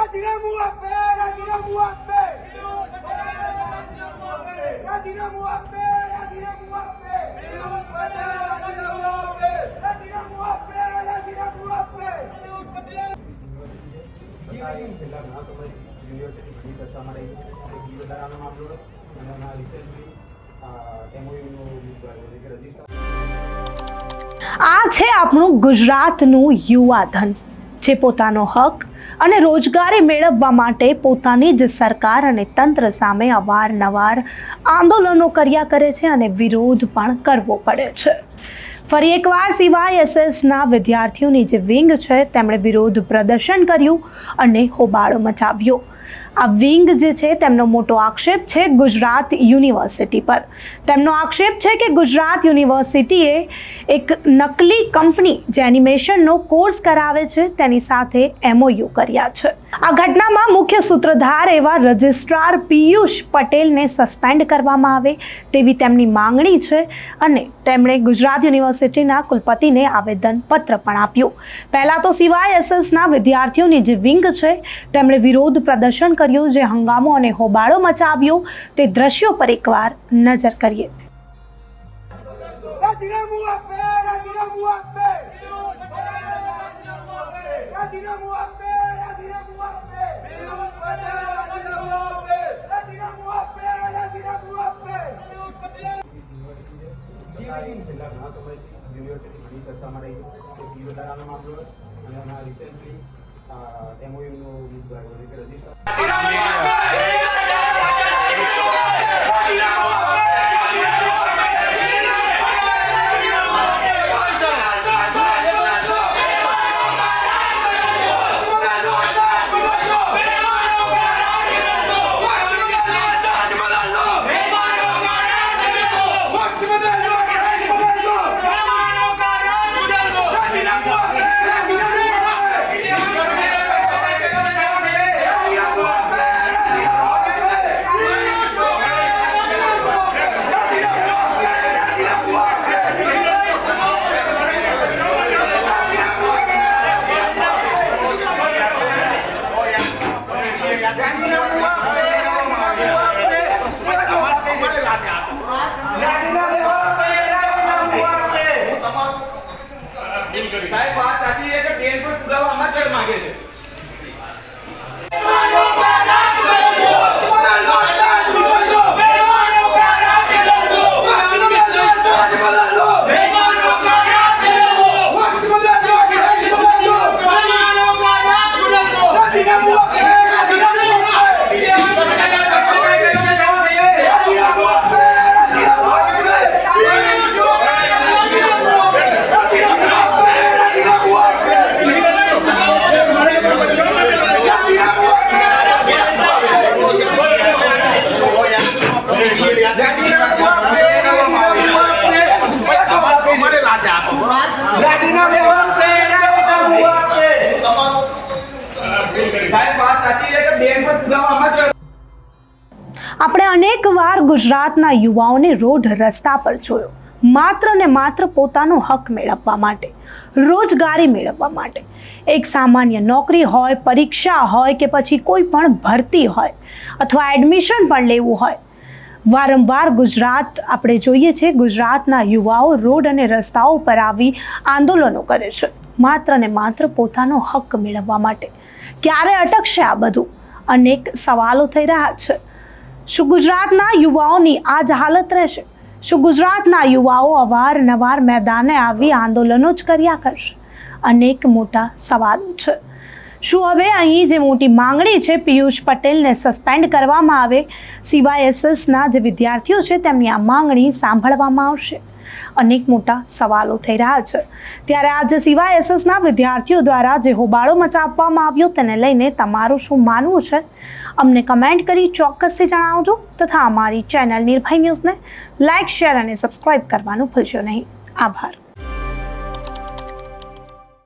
રાજીનામું આપે રાજીનામું આપે રાજીનામું આપે રાજીનામું આપે આ છે આપણું ગુજરાતનું યુવા ધન જે પોતાનો હક અને રોજગારી મેળવવા માટે પોતાની જ સરકાર અને તંત્ર સામે અવારનવાર આંદોલનો કર્યા કરે છે અને વિરોધ પણ કરવો પડે છે. ફરી એકવાર સિવાય એસએસના વિદ્યાર્થીઓની જે વિંગ છે, તેમણે વિરોધ પ્રદર્શન કર્યું અને હોબાળો મચાવ્યો. આ વિંગ જે છે તેમનો મોટો આક્ષેપ છે ગુજરાત યુનિવર્સિટી પર. તેમનો આક્ષેપ છે કે ગુજરાત યુનિવર્સિટીએ એક નકલી કંપની જે એનિમેશનનો કોર્સ કરાવે છે તેની સાથે એમઓયુ કર્યા છે. આ ઘટનામાં મુખ્ય સૂત્રધાર એવા રજિસ્ટ્રાર પિયુષ પટેલને સસ્પેન્ડ કરવામાં આવે તેવી તેમની માંગણી છે અને તેમણે ગુજરાત યુનિવર્સિટીના કુલપતિને આવેદન પત્ર પણ આપ્યું. પહેલાં તો સિવાય એસએસના વિદ્યાર્થીઓની જે વિંગ છે તેમણે વિરોધ પ્રદર્શન કર્યું, જે હંગામો અને હોબાળો મચાવ્યો, તે દ્રશ્યો પર એકવાર નજર કરીએ. છેલ્લા ઘણા સમય યુનિવર્સિટી ઘણી આપણે અનેકવાર ગુજરાતના યુવાઓને રોડ રસ્તા પર જોયો. માત્ર ને માત્ર પોતાનો હક મેળવવા માટે, રોજગારી મેળવવા માટે. એક સામાન્ય નોકરી હોય, પરીક્ષા હોય કે પછી કોઈ પણ ભરતી હોય અથવા એડમિશન પણ લેવું હોય. વારંવાર ગુજરાત, આપણે જોઈએ છે ગુજરાતના યુવાઓ રોડ અને રસ્તાઓ પર આવી આંદોલનો કરે છે. માત્ર ને માત્ર પોતાનો હક મેળવવા માટે. ક્યારે અટકશે આ બધું? અનેક સવાલો થઈ રહ્યા છે. શું ગુજરાતના યુવાઓની આ જ હાલત રહેશે. શું ગુજરાતના યુવાઓ અવારનવાર મેદાને આવી આંદોલનો જ કર્યા કરશે. અનેક મોટા સવાલો છે. શું હવે અહીં જે મોટી માંગણી છે પિયુષ પટેલને સસ્પેન્ડ કરવામાં આવે, સીવાયએસએસના જે વિદ્યાર્થીઓ છે તેમની આ માંગણી સાંભળવામાં આવશે. અનેક મોટા સવાલો થઈ રહ્યા છે. ત્યારે આજે સિવાય એસએસના વિદ્યાર્થીઓ દ્વારા જે હોબાળો મચાવવામાં આવ્યો તેને લઈને તમારું શું માનવું છે? અમને કમેન્ટ કરી ચોક્કસથી જણાવજો તથા અમારી ચેનલ નિર્ભય ન્યૂઝને લાઇક શેર અને સબસ્ક્રાઇબ કરવાનું ભૂલશો નહીં. આભાર.